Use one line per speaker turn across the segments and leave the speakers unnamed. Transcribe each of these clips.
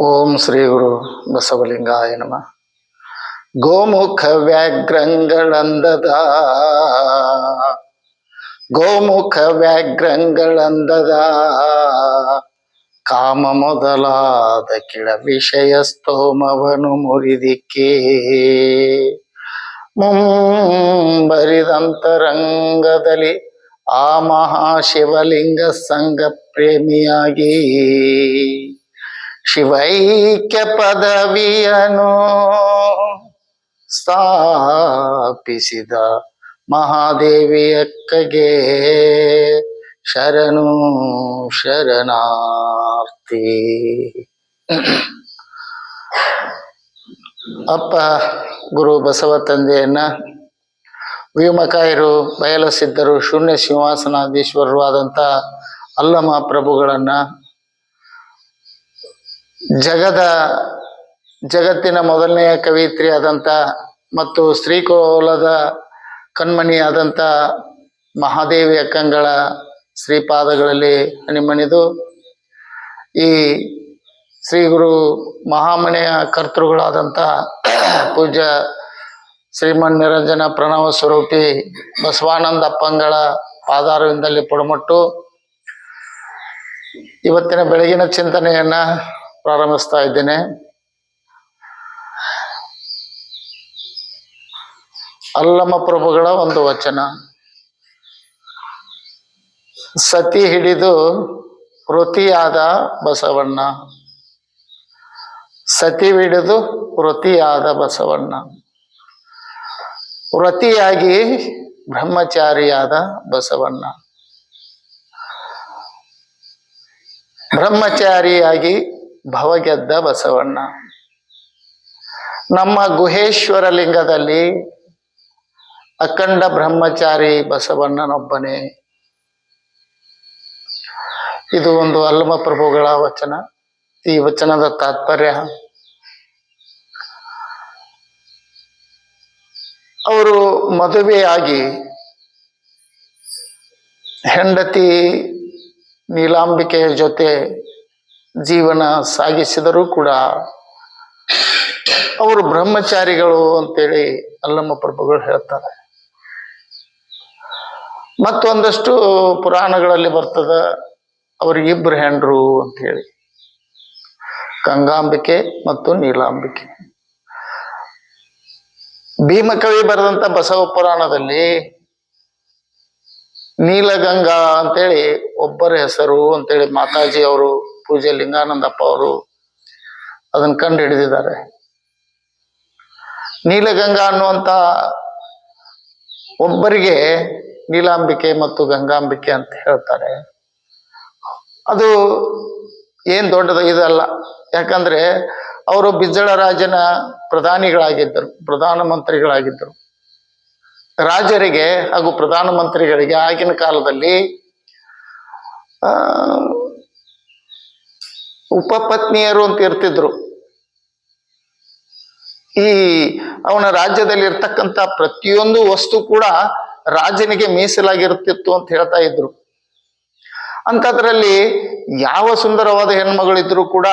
ಓಂ ಶ್ರೀ ಗುರು ಬಸವಲಿಂಗಾಯ ನಮ. ಗೋಮುಖ ವ್ಯಾಘ್ರಂಗಳಂದದ. ಗೋಮುಖ ವ್ಯಾಘ್ರಂಗಳಂದದ. ಕಾಮ ಮೊದಲಾದ ಕಿಳ ವಿಷಯ ಸ್ತೋಮವನು ಮುರಿದಿಕ್ಕೆ. ಮುಂಬರಿದಂತರಂಗದಲ್ಲಿ ಆ ಮಹಾಶಿವಲಿಂಗ ಸಂಘ ಪ್ರೇಮಿಯಾಗಿ ಶಿವೈಕ್ಯ ಪದವಿಯನು ಸ್ಥಾಪಿಸಿದ ಮಹಾದೇವಿಯಕ್ಕಗೆ ಶರಣು ಶರಣಾರ್ಥಿ. ಅಪ್ಪ ಗುರು ಬಸವ ತಂದೆಯನ್ನ ವ್ಯೋಮಕಾಯರು ಬಯಲಸಿದ್ದರು ಶೂನ್ಯ ಸಿಂಹಾಸನಾಧೀಶ್ವರರು ಆದಂಥ ಅಲ್ಲಮ ಪ್ರಭುಗಳನ್ನ ಜಗದ, ಜಗತ್ತಿನ ಮೊದಲನೆಯ ಕವಿತ್ರಿ ಆದಂಥ ಮತ್ತು ಶ್ರೀಕೋಲದ ಕಣ್ಮಣಿಯಾದಂಥ ಮಹಾದೇವಿ ಅಕ್ಕಂಗಳ ಶ್ರೀಪಾದಗಳಲ್ಲಿ ಹನಿಮಣಿದು ಈ ಶ್ರೀ ಗುರು ಮಹಾಮನೆಯ ಕರ್ತೃಗಳಾದಂಥ ಪೂಜ್ಯ ಶ್ರೀಮನ್ ನಿರಂಜನ ಪ್ರಣವ ಸ್ವರೂಪಿ ಬಸವಾನಂದ ಅಪ್ಪಂಗಳ ಪಾದಾರವಿಂದಲ್ಲಿ ಪುಡಮಟ್ಟು. ಇವತ್ತಿನ ಬೆಳಗಿನ ಚಿಂತನೆಯನ್ನ ಪ್ರಾರಂಭಿಸ್ತಾ ಇದ್ದೇನೆ. ಅಲ್ಲಮ ಪ್ರಭುಗಳ ಒಂದು ವಚನ. ಸತಿ ಹಿಡಿದು ವೃತಿಯಾದ ಬಸವಣ್ಣ. ಸತಿ ಹಿಡಿದು ವೃತಿಯಾದ ಬಸವಣ್ಣ. ವ್ರತಿಯಾಗಿ ಬ್ರಹ್ಮಚಾರಿಯಾದ ಬಸವಣ್ಣ. ಬ್ರಹ್ಮಚಾರಿಯಾಗಿ ಭವಗೆದ್ದ ಬಸವಣ್ಣ. ನಮ್ಮ ಗುಹೇಶ್ವರ ಲಿಂಗದಲ್ಲಿ ಅಖಂಡ ಬ್ರಹ್ಮಚಾರಿ ಬಸವಣ್ಣನೊಬ್ಬನೇ. ಇದು ಒಂದು ಅಲ್ಲಮ ಪ್ರಭುಗಳ ವಚನ. ಈ ವಚನದ ತಾತ್ಪರ್ಯ ಅವರು ಮದುವೆಯಾಗಿ ಹೆಂಡತಿ ನೀಲಾಂಬಿಕೆಯ ಜೊತೆ ಜೀವನ ಸಾಗಿಸಿದರೂ ಕೂಡ ಅವರು ಬ್ರಹ್ಮಚಾರಿಗಳು ಅಂತೇಳಿ ಅಲ್ಲಮ್ಮ ಪ್ರಭುಗಳು ಹೇಳ್ತಾರೆ. ಮತ್ತೊಂದಷ್ಟು ಪುರಾಣಗಳಲ್ಲಿ ಬರ್ತದ ಅವರಿಗಿಬ್ರು ಹೆಂಡ್ರು ಅಂತ ಹೇಳಿ ಗಂಗಾಂಬಿಕೆ ಮತ್ತು ನೀಲಾಂಬಿಕೆ. ಭೀಮಕವಿ ಬರೆದಂತ ಬಸವ ಪುರಾಣದಲ್ಲಿ ನೀಲಗಂಗಾ ಅಂತೇಳಿ ಒಬ್ಬರ ಹೆಸರು ಅಂತೇಳಿ ಮಾತಾಜಿ ಅವರು ಪೂಜೆ ಲಿಂಗಾನಂದಪ್ಪ ಅವರು ಅದನ್ನ ಕಂಡು ಹಿಡಿದಿದ್ದಾರೆ. ನೀಲಗಂಗಾ ಅನ್ನುವಂತ ಒಬ್ಬರಿಗೆ ನೀಲಾಂಬಿಕೆ ಮತ್ತು ಗಂಗಾಂಬಿಕೆ ಅಂತ ಹೇಳ್ತಾರೆ. ಅದು ಏನ್ ದೊಡ್ಡದು ಇದಲ್ಲ. ಯಾಕಂದ್ರೆ ಅವರು ಬಿಜ್ಜಳ ರಾಜನ ಪ್ರಧಾನಿಗಳಾಗಿದ್ದರು ಪ್ರಧಾನ ಮಂತ್ರಿಗಳಾಗಿದ್ದರು ರಾಜರಿಗೆ ಹಾಗೂ ಪ್ರಧಾನ ಮಂತ್ರಿಗಳಿಗೆ ಆಗಿನ ಕಾಲದಲ್ಲಿ ಉಪಪತ್ನಿಯರು ಅಂತ ಇರ್ತಿದ್ರು. ಈ ಅವನ ರಾಜ್ಯದಲ್ಲಿ ಇರ್ತಕ್ಕಂಥ ಪ್ರತಿಯೊಂದು ವಸ್ತು ಕೂಡ ರಾಜನಿಗೆ ಮೀಸಲಾಗಿರುತ್ತಿತ್ತು ಅಂತ ಹೇಳ್ತಾ ಇದ್ರು. ಅಂಥದ್ರಲ್ಲಿ ಯಾವ ಸುಂದರವಾದ ಹೆಣ್ಮಗಳಿದ್ರು ಕೂಡ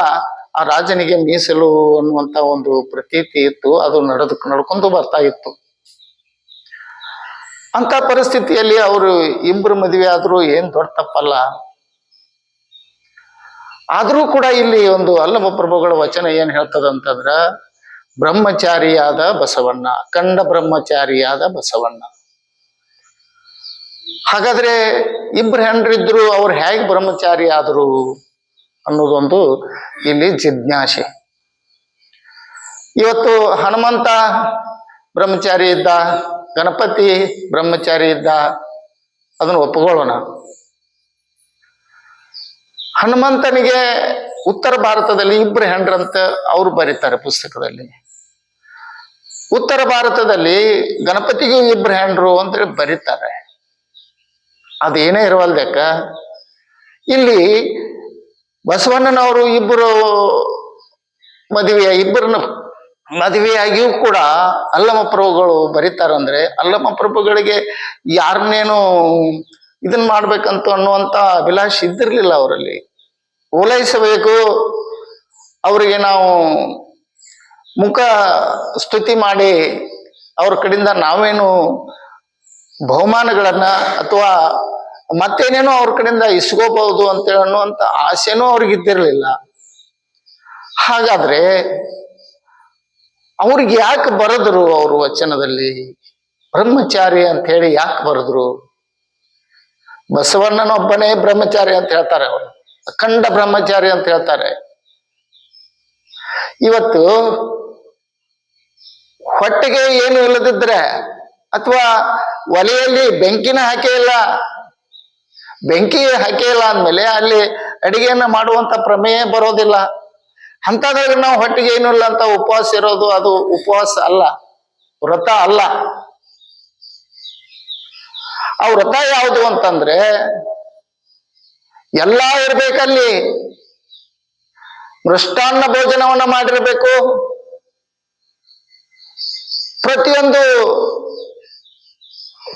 ಆ ರಾಜನಿಗೆ ಮೀಸಲು ಅನ್ನುವಂತ ಒಂದು ಪ್ರತೀತಿ ಇತ್ತು. ಅದು ನಡೆದು ನಡ್ಕೊಂಡು ಬರ್ತಾ ಇತ್ತು. ಅಂತ ಪರಿಸ್ಥಿತಿಯಲ್ಲಿ ಅವರು ಇಬ್ರು ಮದುವೆ ಆದ್ರೂ ಏನ್ ದೊಡ್ಡ ತಪ್ಪಲ್ಲ. ಆದರೂ ಕೂಡ ಇಲ್ಲಿ ಒಂದು ಅಲ್ಲಮ ಪ್ರಭುಗಳ ವಚನ ಏನ್ ಹೇಳ್ತದ ಅಂತಂದ್ರ ಬ್ರಹ್ಮಚಾರಿಯಾದ ಬಸವಣ್ಣ, ಅಖಂಡ ಬ್ರಹ್ಮಚಾರಿಯಾದ ಬಸವಣ್ಣ. ಹಾಗಾದ್ರೆ ಇಬ್ರು ಹೆಂಡ್ರಿದ್ರು, ಅವ್ರು ಹೇಗೆ ಬ್ರಹ್ಮಚಾರಿ ಆದರು? ಅನ್ನೋದೊಂದು ಇಲ್ಲಿ ಜಿಜ್ಞಾಸೆ. ಇವತ್ತು ಹನುಮಂತ ಬ್ರಹ್ಮಚಾರಿ ಇದ್ದ, ಗಣಪತಿ ಬ್ರಹ್ಮಚಾರಿ ಇದ್ದ, ಅದನ್ನ ಒಪ್ಪಿಕೊಳ್ಳೋಣ ಹನುಮಂತನಿಗೆ ಉತ್ತರ ಭಾರತದಲ್ಲಿ ಇಬ್ಬರು ಹೆಂಡ್ರಂತ ಅವ್ರು ಬರೀತಾರೆ ಪುಸ್ತಕದಲ್ಲಿ. ಉತ್ತರ ಭಾರತದಲ್ಲಿ ಗಣಪತಿಗೂ ಇಬ್ಬರು ಹೆಂಡ್ರು ಅಂತೇಳಿ ಬರೀತಾರೆ. ಅದೇನೇ ಇರುವಲ್ದಕ್ಕ ಇಲ್ಲಿ ಬಸವಣ್ಣನವರು ಇಬ್ಬರು ಮದುವೆಯ, ಇಬ್ಬರನ್ನ ಮದುವೆಯಾಗಿಯೂ ಕೂಡ ಅಲ್ಲಮ ಪ್ರಭುಗಳು ಬರೀತಾರಂದ್ರೆ ಅಲ್ಲಮ ಪ್ರಭುಗಳಿಗೆ ಯಾರನ್ನೇನು ಇದನ್ನ ಮಾಡ್ಬೇಕಂತ ಅನ್ನುವಂತ ಅಭಿಲಾಷ ಇದ್ದಿರ್ಲಿಲ್ಲ ಅವರಲ್ಲಿ. ಓಲೈಸಬೇಕು, ಅವರಿಗೆ ನಾವು ಮುಖ ಸ್ತುತಿ ಮಾಡಿ ಅವ್ರ ಕಡೆಯಿಂದ ನಾವೇನು ಬಹುಮಾನಗಳನ್ನ ಅಥವಾ ಮತ್ತೇನೇನೋ ಅವ್ರ ಕಡೆಯಿಂದ ಇಸ್ಕೋಬಹುದು ಅಂತೇಳಿ ಅನ್ನುವಂತ ಆಸೆನೂ ಅವ್ರಿಗೆ ಇದ್ದಿರಲಿಲ್ಲ. ಹಾಗಾದ್ರೆ ಅವ್ರಿಗೆ ಯಾಕೆ ಬರೆದ್ರು ಅವರು ವಚನದಲ್ಲಿ? ಬ್ರಹ್ಮಚಾರಿ ಅಂತ ಹೇಳಿ ಯಾಕೆ ಬರೆದ್ರು? ಬಸವಣ್ಣನೊಬ್ಬನೇ ಬ್ರಹ್ಮಚಾರಿ ಅಂತ ಹೇಳ್ತಾರೆ ಅವರು. ಅಖಂಡ ಬ್ರಹ್ಮಚಾರಿ ಅಂತ ಹೇಳ್ತಾರೆ. ಇವತ್ತು ಹೊಟ್ಟೆಗೆ ಏನು ಇಲ್ಲದಿದ್ರೆ ಅಥವಾ ಒಲೆಯಲ್ಲಿ ಬೆಂಕಿನ ಹಾಕೇ ಇಲ್ಲ ಬೆಂಕಿ ಹಾಕಿಲ್ಲ ಅಂದ್ಮೇಲೆ ಅಲ್ಲಿ ಅಡಿಗೆಯನ್ನ ಮಾಡುವಂತ ಪ್ರಮೇಯ ಬರೋದಿಲ್ಲ. ಅಂತದಾಗ ನಾವು ಹೊಟ್ಟಿಗೆ ಏನು ಇಲ್ಲ ಅಂತ ಉಪವಾಸ ಇರೋದು ಅದು ಉಪವಾಸ ಅಲ್ಲ, ವ್ರತ ಅಲ್ಲ. ಆ ವ್ರತ ಯಾವುದು ಅಂತಂದ್ರೆ ಎಲ್ಲ ಇರ್ಬೇಕಲ್ಲಿ. ಮೃಷ್ಟಾನ್ನ ಭೋಜನವನ್ನ ಮಾಡಿರ್ಬೇಕು. ಪ್ರತಿಯೊಂದು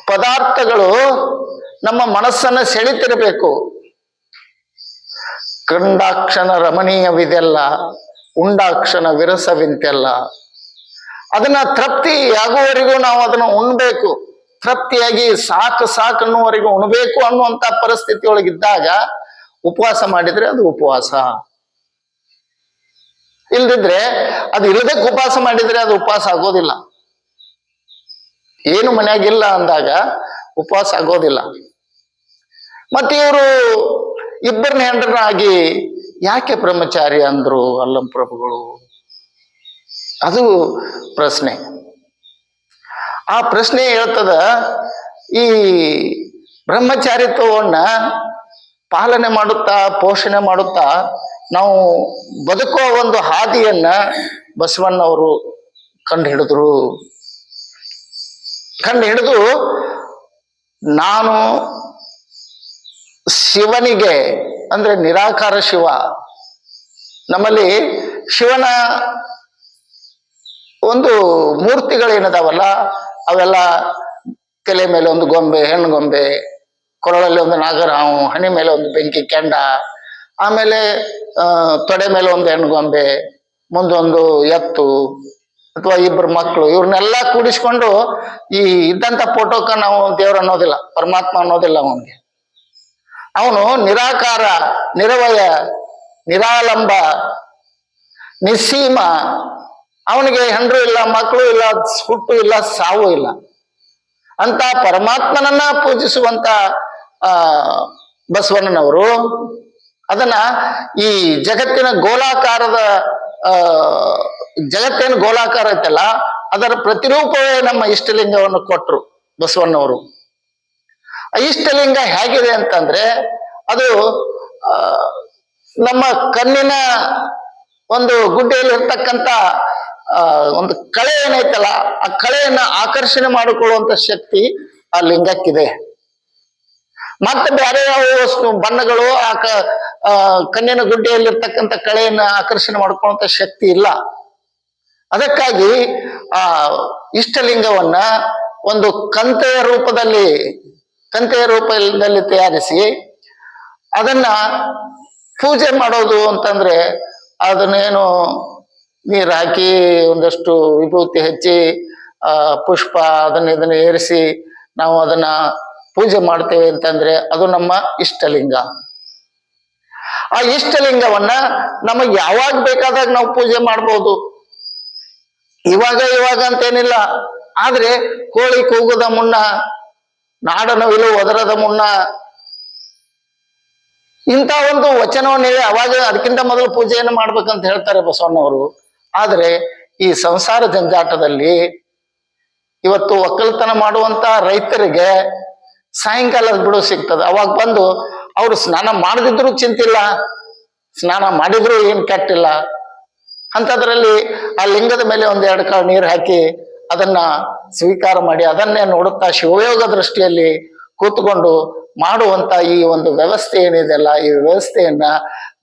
ಪದಾರ್ಥಗಳು ನಮ್ಮ ಮನಸ್ಸನ್ನು ಸೆಳಿತಿರಬೇಕು. ಕಂಡಾಕ್ಷಣ ರಮಣೀಯವಿದೆಲ್ಲ ಉಂಡಾಕ್ಷಣ ವಿರಸವಿಂತೆಲ್ಲ. ಅದನ್ನ ತೃಪ್ತಿ ಆಗುವವರೆಗೂ ನಾವು ಅದನ್ನು ಉಣ್ಬೇಕು. ತೃಪ್ತಿಯಾಗಿ ಸಾಕು ಸಾಕು ಅನ್ನುವರೆಗೂ ಉಣ್ಬೇಕು ಅನ್ನುವಂತ ಪರಿಸ್ಥಿತಿ ಒಳಗಿದ್ದಾಗ ಉಪವಾಸ ಮಾಡಿದ್ರೆ ಅದು ಉಪವಾಸ. ಇಲ್ದಿದ್ರೆ ಅದು ಇಲ್ಲದಕ್ಕೆ ಉಪವಾಸ ಮಾಡಿದ್ರೆ ಅದು ಉಪವಾಸ ಆಗೋದಿಲ್ಲ. ಏನು ಮನ್ಯಾಗಿಲ್ಲ ಅಂದಾಗ ಉಪವಾಸ ಆಗೋದಿಲ್ಲ. ಮತ್ತೆ ಇವರು ಇಬ್ಬರನ್ನ ಹೆಂಡ್ರಾಗಿ ಯಾಕೆ ಬ್ರಹ್ಮಚಾರಿ ಅಂದ್ರು ಅಲ್ಲಂ ಪ್ರಭುಗಳು? ಅದು ಪ್ರಶ್ನೆ. ಆ ಪ್ರಶ್ನೆ ಹೇಳ್ತದ, ಈ ಬ್ರಹ್ಮಚಾರಿತ್ವವನ್ನ ಪಾಲನೆ ಮಾಡುತ್ತಾ, ಪೋಷಣೆ ಮಾಡುತ್ತಾ, ನಾವು ಬದುಕುವ ಒಂದು ಹಾದಿಯನ್ನ ಬಸವಣ್ಣವರು ಕಂಡು ಹಿಡಿದ್ರು ಕಂಡು ಹಿಡಿದು ನಾನು ಶಿವನಿಗೆ, ಅಂದ್ರೆ ನಿರಾಕಾರ ಶಿವ, ನಮ್ಮಲ್ಲಿ ಶಿವನ ಒಂದು ಮೂರ್ತಿಗಳೇನದಾವಲ್ಲ, ಅವೆಲ್ಲ ತಲೆ ಮೇಲೆ ಒಂದು ಗೊಂಬೆ, ಹೆಣ್ಣು ಗೊಂಬೆ, ಕೊರಳಲ್ಲಿ ಒಂದು ನಾಗರಾವು ಹಣಿ ಮೇಲೆ ಒಂದು ಬೆಂಕಿ, ಕೆಂಡ, ಆಮೇಲೆ ತೊಡೆ ಮೇಲೆ ಒಂದು ಹೆಣ್ಣು ಗೊಂಬೆ, ಮುಂದೊಂದು ಎತ್ತು ಅಥವಾ ಇಬ್ಬರು ಮಕ್ಕಳು ಇವ್ರನ್ನೆಲ್ಲ ಕೂಡಿಸ್ಕೊಂಡು ಈ ಇದ್ದಂತ ಫೋಟೋಕ ನಾವು ದೇವ್ರ ಅನ್ನೋದಿಲ್ಲ, ಪರಮಾತ್ಮ ಅನ್ನೋದಿಲ್ಲ ಅವನಿಗೆ. ಅವನು ನಿರಾಕಾರ, ನಿರವಯ, ನಿರಾಲಂಬ, ನಿಸ್ಸೀಮ. ಅವನಿಗೆ ಹೆಂಡ್ರು ಇಲ್ಲ ಮಕ್ಕಳು ಇಲ್ಲ, ಹುಟ್ಟು ಇಲ್ಲ, ಸಾವು ಇಲ್ಲ. ಅಂತ ಪರಮಾತ್ಮನನ್ನ ಪೂಜಿಸುವಂತ, ಆ, ಬಸವಣ್ಣನವರು, ಅದನ್ನ ಈ ಜಗತ್ತಿನ ಗೋಲಾಕಾರದ ಜಗತ್ತೇನು ಗೋಲಾಕಾರ ಐತಲ್ಲ, ಅದರ ಪ್ರತಿರೂಪವೇ ನಮ್ಮ ಇಷ್ಟಲಿಂಗವನ್ನು ಕೊಟ್ರು ಬಸವಣ್ಣವರು. ಇಷ್ಟಲಿಂಗ ಹೇಗಿದೆ ಅಂತಂದ್ರೆ, ಅದು ನಮ್ಮ ಕಣ್ಣಿನ ಒಂದು ಗುಡ್ಡೆಯಲ್ಲಿ ಇರ್ತಕ್ಕಂಥ ಒಂದು ಕಳೆ ಏನೈತಲ್ಲ, ಆ ಕಳೆಯನ್ನ ಆಕರ್ಷಣೆ ಮಾಡಿಕೊಳ್ಳುವಂತ ಶಕ್ತಿ ಆ ಲಿಂಗಕ್ಕಿದೆ. ಮತ್ತೆ ಬೇರೆ ಯಾವ ಬಣ್ಣಗಳು ಆ, ಕಣ್ಣಿನ ಗುಡ್ಡೆಯಲ್ಲಿರ್ತಕ್ಕಂಥ ಕಳೆಯನ್ನ ಆಕರ್ಷಣೆ ಮಾಡ್ಕೊಳ್ಳುವಂತ ಶಕ್ತಿ ಇಲ್ಲ. ಅದಕ್ಕಾಗಿ ಆ ಇಷ್ಟಲಿಂಗವನ್ನ ಒಂದು ಕಂತೆಯ ರೂಪದಲ್ಲಿ ಕಂತೆಯ ರೂಪದಲ್ಲಿ ತಯಾರಿಸಿ ಅದನ್ನ ಪೂಜೆ ಮಾಡೋದು ಅಂತಂದ್ರೆ ಅದನ್ನೇನು ನೀರು ಹಾಕಿ ಒಂದಷ್ಟು ವಿಭೂತಿ ಹಚ್ಚಿ, ಆ, ಪುಷ್ಪ ಅದನ್ನ ಇದನ್ನ ಏರಿಸಿ ನಾವು ಅದನ್ನ ಪೂಜೆ ಮಾಡ್ತೇವೆ ಅಂತಂದ್ರೆ ಅದು ನಮ್ಮ ಇಷ್ಟಲಿಂಗ. ಆ ಇಷ್ಟಲಿಂಗವನ್ನ ನಮಗೆ ಯಾವಾಗ ಬೇಕಾದಾಗ ನಾವು ಪೂಜೆ ಮಾಡ್ಬೋದು? ಇವಾಗ ಇವಾಗ ಅಂತೇನಿಲ್ಲ. ಆದ್ರೆ ಕೋಳಿ ಕೂಗುದ ಮುನ್ನ ನಾಡನವಿಲು ಒದರದ ಮುನ್ನ, ಇಂಥ ಒಂದು ವಚನವನ್ನು ಹೇಳಿ ಅವಾಗ ಅದಕ್ಕಿಂತ ಮೊದಲು ಪೂಜೆಯನ್ನು ಮಾಡ್ಬೇಕಂತ ಹೇಳ್ತಾರೆ ಬಸವಣ್ಣವರು. ಆದ್ರೆ ಈ ಸಂಸಾರ ಜಂಜಾಟದಲ್ಲಿ ಇವತ್ತು ಒಕ್ಕಲ್ತನ ಮಾಡುವಂತ ರೈತರಿಗೆ ಸಾಯಂಕಾಲದ ಬಿಡು ಸಿಗ್ತದೆ. ಅವಾಗ ಬಂದು ಅವರು ಸ್ನಾನ ಮಾಡದಿದ್ರು ಚಿಂತಿಲ್ಲ, ಸ್ನಾನ ಮಾಡಿದ್ರು ಏನ್ ಕೆಟ್ಟಿಲ್ಲ. ಅಂಥದ್ರಲ್ಲಿ ಆ ಲಿಂಗದ ಮೇಲೆ ಒಂದ್ ಎರಡು ಕಾಳು ನೀರು ಹಾಕಿ ಅದನ್ನ ಸ್ವೀಕಾರ ಮಾಡಿ ಅದನ್ನೇ ನೋಡುತ್ತಾ ಶಿವಯೋಗ ದೃಷ್ಟಿಯಲ್ಲಿ ಕೂತ್ಕೊಂಡು ಮಾಡುವಂತ ಈ ಒಂದು ವ್ಯವಸ್ಥೆ ಏನಿದೆಯಲ್ಲ ಈ ವ್ಯವಸ್ಥೆಯನ್ನ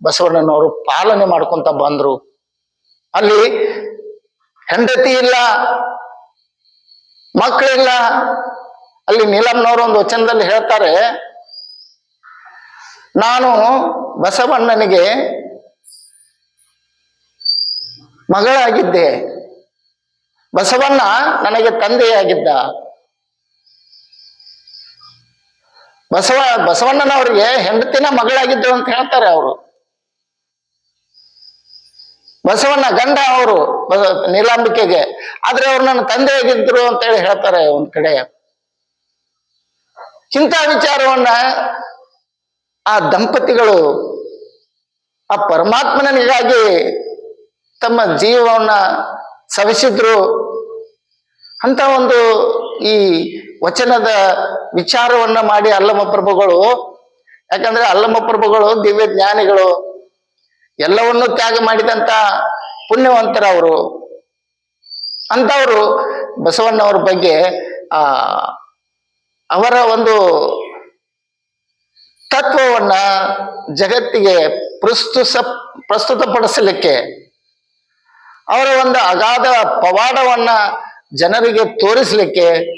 ಬಸವಣ್ಣನವರು ಪಾಲನೆ ಮಾಡ್ಕೊಂತ ಬಂದ್ರು. ಅಲ್ಲಿ ಹೆಂಡತಿ ಇಲ್ಲ ಮಕ್ಕಳಿಲ್ಲ ಅಲ್ಲಿ ನೀಲಮ್ನವರು ಒಂದು ವಚನದಲ್ಲಿ ಹೇಳ್ತಾರೆ, ನಾನು ಬಸವಣ್ಣನಿಗೆ ಮಗಳಾಗಿದ್ದೆ. ಬಸವಣ್ಣ ನನಗೆ ತಂದೆಯಾಗಿದ್ದ. ಬಸವ, ಬಸವಣ್ಣನವರಿಗೆ ಹೆಂಡತಿನ ಮಗಳಾಗಿದ್ದು ಅಂತ ಹೇಳ್ತಾರೆ ಅವರು. ಬಸವಣ್ಣ ಗಂಡ ಅವರು ನೀಲಾಂಬಿಕೆಗೆ. ಆದ್ರೆ ಅವ್ರು ನನ್ನ ತಂದೆಯಾಗಿದ್ರು ಅಂತ ಹೇಳಿ ಹೇಳ್ತಾರೆ ಒಂದ್ ಕಡೆ. ಇಂಥ ವಿಚಾರವನ್ನ ಆ ದಂಪತಿಗಳು ಆ ಪರಮಾತ್ಮನಿಗಾಗಿ ತಮ್ಮ ಜೀವವನ್ನ ಸವಿಸಿದ್ರು ಅಂತ ಒಂದು ಈ ವಚನದ ವಿಚಾರವನ್ನ ಮಾಡಿ ಅಲ್ಲಮ ಪ್ರಭುಗಳು, ಯಾಕಂದ್ರೆ ಅಲ್ಲಮ ಪ್ರಭುಗಳು ದಿವ್ಯ ಜ್ಞಾನಿಗಳು, ಎಲ್ಲವನ್ನು ತ್ಯಾಗ ಮಾಡಿದಂತ ಪುಣ್ಯವಂತರವರು ಅಂತವರು ಬಸವಣ್ಣವ್ರ ಬಗ್ಗೆ, ಆ, ಅವರ ಒಂದು ತತ್ವವನ್ನ ಜಗತ್ತಿಗೆ ಪ್ರಸ್ತುತ, ಪ್ರಸ್ತುತಪಡಿಸಲಿಕ್ಕೆ ಅವರ ಒಂದು ಅಗಾಧ ಪವಾಡವನ್ನ ಜನರಿಗೆ ತೋರಿಸಲಿಕ್ಕೆ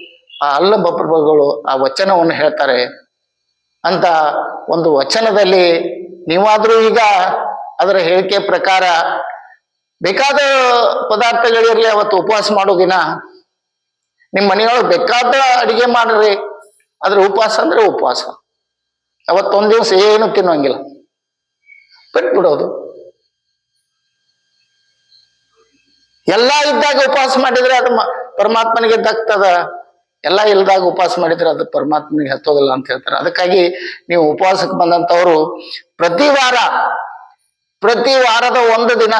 ಆ ಅಲ್ಲ ಪ್ರಭುಗಳು ಆ ವಚನವನ್ನು ಹೇಳ್ತಾರೆ. ಅಂತ ಒಂದು ವಚನದಲ್ಲಿ ನೀವಾದ್ರೂ ಈಗ ಅದರ ಹೇಳಿಕೆ ಪ್ರಕಾರ ಬೇಕಾದ ಪದಾರ್ಥಗಳಿರಲಿ ಅವತ್ತು ಉಪವಾಸ ಮಾಡೋ ದಿನ ನಿಮ್ಮ ಮನೆಯೊಳಗೆ ಬೇಕಾದ ಅಡಿಗೆ ಮಾಡ್ರಿ. ಅದ್ರ ಉಪವಾಸ ಅಂದ್ರೆ ಉಪವಾಸ. ಅವತ್ತೊಂದ್ ದಿವಸ ಏನು ತಿನ್ನೋಂಗಿಲ್ಲ. ಬಿಟ್ಬಿಡೋದು. ಎಲ್ಲ ಇದ್ದಾಗ ಉಪವಾಸ ಮಾಡಿದ್ರೆ ಅದು ಪರಮಾತ್ಮನಿಗೆ ದಕ್ತದ. ಎಲ್ಲ ಇಲ್ದಾಗ ಉಪವಾಸ ಮಾಡಿದ್ರೆ ಅದು ಪರಮಾತ್ಮನಿಗೆ ಹತ್ತೋದಿಲ್ಲ ಅಂತ ಹೇಳ್ತಾರೆ. ಅದಕ್ಕಾಗಿ ನೀವು ಉಪವಾಸಕ್ಕೆ ಬಂದಂತವ್ರು ಪ್ರತಿ ವಾರ, ಪ್ರತಿ ವಾರದ ಒಂದು ದಿನ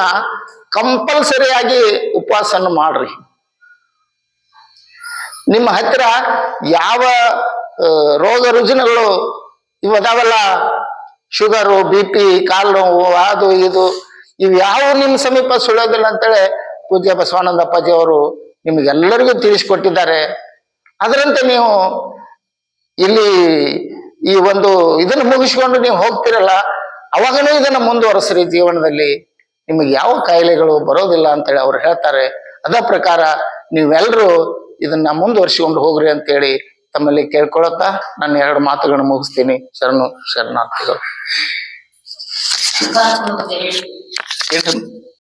ಕಂಪಲ್ಸರಿಯಾಗಿ ಉಪವಾಸವನ್ನು ಮಾಡ್ರಿ. ನಿಮ್ಮ ಹತ್ತಿರ ಯಾವ ರೋಗ ರುಜಿನಗಳು ಇವದಾವಲ್ಲ ಶುಗರು, ಬಿ ಪಿ, ಕಾಲು ನೋವು, ಅದು, ಇದು ಇವು ಯಾವ ನಿಮ್ಮ ಸಮೀಪ ಸುಳಿಯೋದಿಲ್ಲ ಅಂತೇಳಿ ಪೂಜ್ಯ ಬಸವಾನಂದ ಅಪ್ಪಾಜಿ ಅವರು ನಿಮಗೆಲ್ಲರಿಗೂ ತಿಳಿಸಿಕೊಟ್ಟಿದ್ದಾರೆ. ಅದರಂತೆ ನೀವು ಇಲ್ಲಿ ಈ ಒಂದು ಇದನ್ನು ಮುಗಿಸ್ಕೊಂಡು ನೀವು ಹೋಗ್ತಿರಲ್ಲ ಅವಾಗನೂ ಇದನ್ನು ಮುಂದುವರೆಸ್ರಿ ಜೀವನದಲ್ಲಿ. ನಿಮಗೆ ಯಾವ ಕಾಯಿಲೆಗಳು ಬರೋದಿಲ್ಲ ಅಂತೇಳಿ ಅವ್ರು ಹೇಳ್ತಾರೆ. ಅದ ಪ್ರಕಾರ ನೀವೆಲ್ಲರೂ ಇದನ್ನ ಮುಂದುವರಿಸಿಕೊಂಡು ಹೋಗ್ರಿ ಅಂತೇಳಿ ತಮ್ಮಲ್ಲಿ ಕೇಳ್ಕೊಳತ್ತಾ ನಾನು ಎರಡು ಮಾತುಗಳನ್ನು ಮುಗಿಸ್ತೀನಿ. ಶರಣು ಶರಣಾರ್ಥಿಗಳು.